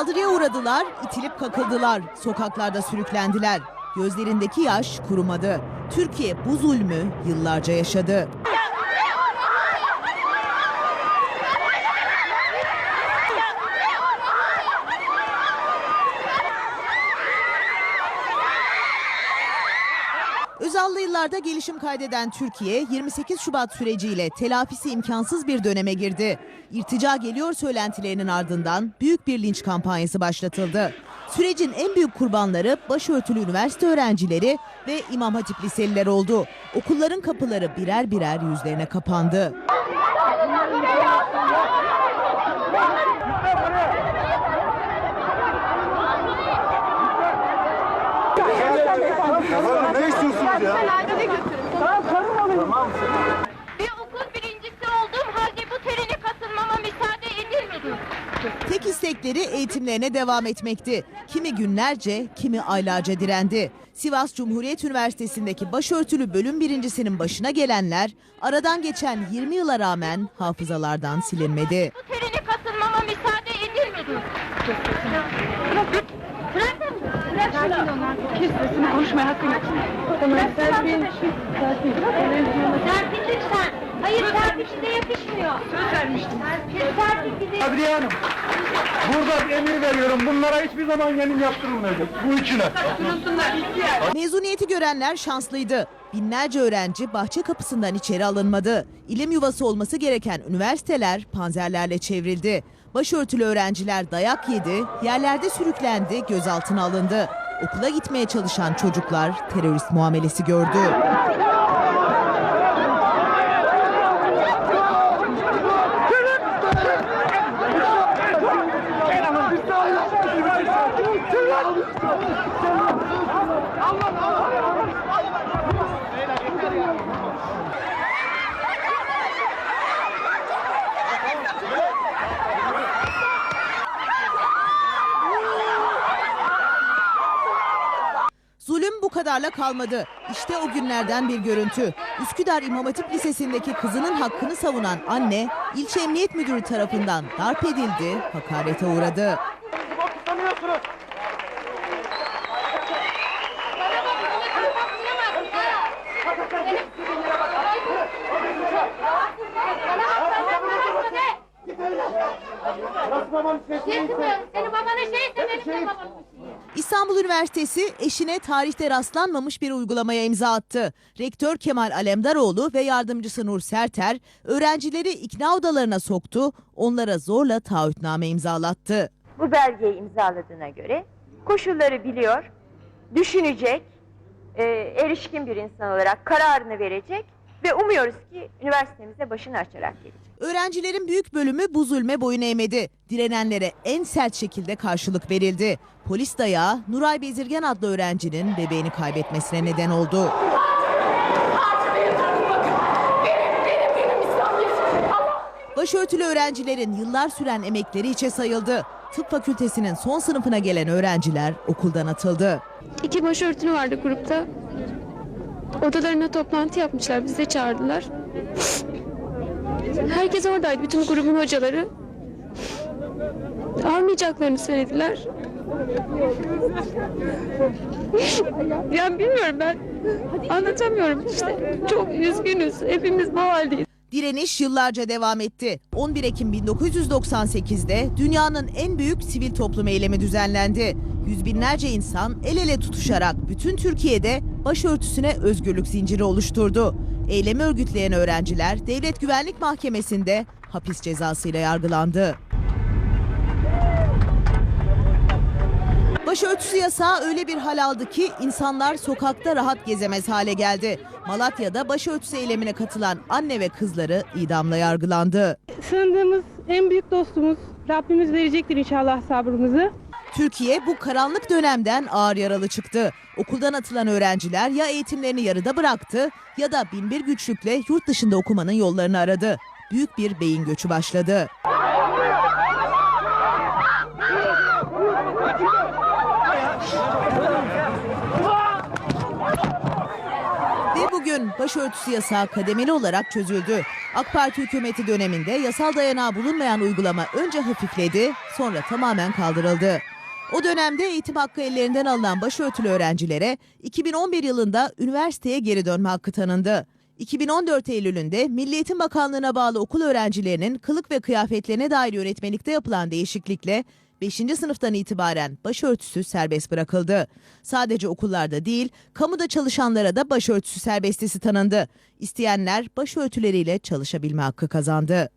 Saldırıya uğradılar, itilip kakıldılar, sokaklarda sürüklendiler. Gözlerindeki yaş kurumadı. Türkiye bu zulmü yıllarca yaşadı. Özallı yıllarda gelişim kaydeden Türkiye 28 Şubat süreciyle telafisi imkansız bir döneme girdi. İrtica geliyor söylentilerinin ardından büyük bir linç kampanyası başlatıldı. Sürecin en büyük kurbanları başörtülü üniversite öğrencileri ve İmam Hatip liseliler oldu. Okulların kapıları birer birer yüzlerine kapandı. Ne istiyorsunuz ya? Bir okul birincisi olduğum halde bu terine katılmama müsaade edilmedi. Tek istekleri eğitimlerine devam etmekti. Kimi günlerce, kimi aylarca direndi. Sivas Cumhuriyet Üniversitesi'ndeki başörtülü bölüm birincisinin başına gelenler aradan geçen 20 yıla rağmen hafızalardan silinmedi. Bu terine katılmama müsaade edilmedi. Bırak şunu. Sesini konuşmaya hakkın yok. Tamam, Serpil. Serpil. Serpil lütfen. Hayır Serpil size yakışmıyor. Söz vermiştim. Bize Kadriye Hanım, burada emir veriyorum. Bunlara hiçbir zaman yemin yaptırılmayacak. Bu üçüne. Durulsunlar. İhtiyar. Mezuniyeti görenler şanslıydı. Binlerce öğrenci bahçe kapısından içeri alınmadı. İlim yuvası olması gereken üniversiteler panzerlerle çevrildi. Başörtülü öğrenciler dayak yedi, yerlerde sürüklendi, gözaltına alındı. Okula gitmeye çalışan çocuklar terörist muamelesi gördü. Kadarla kalmadı. İşte o günlerden bir görüntü. Üsküdar İmam Hatip Lisesi'ndeki kızının hakkını savunan anne, ilçe emniyet müdürü tarafından darp edildi, hakarete uğradı. Senin babana şeyse benim de babam. İstanbul Üniversitesi eşine tarihte rastlanmamış bir uygulamaya imza attı. Rektör Kemal Alemdaroğlu ve yardımcısı Nur Serter öğrencileri ikna odalarına soktu, onlara zorla taahhütname imzalattı. bu belgeyi imzaladığına göre koşulları biliyor, düşünecek, e, erişkin bir insan olarak kararını verecek ve umuyoruz ki üniversitemize başını açarak gelecek. Öğrencilerin büyük bölümü bu zulme boyun eğmedi. Direnenlere en sert şekilde karşılık verildi. Polis dayağı Nuray Bezirgen adlı öğrencinin bebeğini kaybetmesine neden oldu. Başörtülü öğrencilerin yıllar süren emekleri içe sayıldı. Tıp fakültesinin son sınıfına gelen öğrenciler okuldan atıldı. İki başörtülü vardı grupta. Odalarına toplantı yapmışlar. Bizi de çağırdılar. Herkes oradaydı. Bütün grubun hocaları. Almayacaklarını söylediler. ya bilmiyorum ben. Anlatamıyorum işte. Çok üzgünüz. Hepimiz bu haldeyiz. Direniş yıllarca devam etti. 11 Ekim 1998'de dünyanın en büyük sivil toplum eylemi düzenlendi. Yüz binlerce insan el ele tutuşarak bütün Türkiye'de başörtüsüne özgürlük zinciri oluşturdu. Eylemi örgütleyen öğrenciler Devlet Güvenlik Mahkemesi'nde hapis cezasıyla yargılandı. Başörtüsü yasağı öyle bir hal aldı ki insanlar sokakta rahat gezemez hale geldi. Malatya'da başörtüsü eylemine katılan anne ve kızları idamla yargılandı. Sığındığımız en büyük dostumuz Rabbimiz verecektir inşallah sabrımızı. Türkiye bu karanlık dönemden ağır yaralı çıktı. Okuldan atılan öğrenciler ya eğitimlerini yarıda bıraktı ya da binbir güçlükle yurt dışında okumanın yollarını aradı. Büyük bir beyin göçü başladı. Ve bugün gün başörtüsü yasağı kademeli olarak çözüldü. AK Parti hükümeti döneminde yasal dayanağı bulunmayan uygulama önce hafifledi, sonra tamamen kaldırıldı. O dönemde eğitim hakkı ellerinden alınan başörtülü öğrencilere 2011 yılında üniversiteye geri dönme hakkı tanındı. 2014 Eylül'ünde Milli Eğitim Bakanlığı'na bağlı okul öğrencilerinin kılık ve kıyafetlerine dair yönetmelikte yapılan değişiklikle 5. sınıftan itibaren başörtüsü serbest bırakıldı. Sadece okullarda değil, kamuda çalışanlara da başörtüsü serbestisi tanındı. İsteyenler başörtüleriyle çalışabilme hakkı kazandı.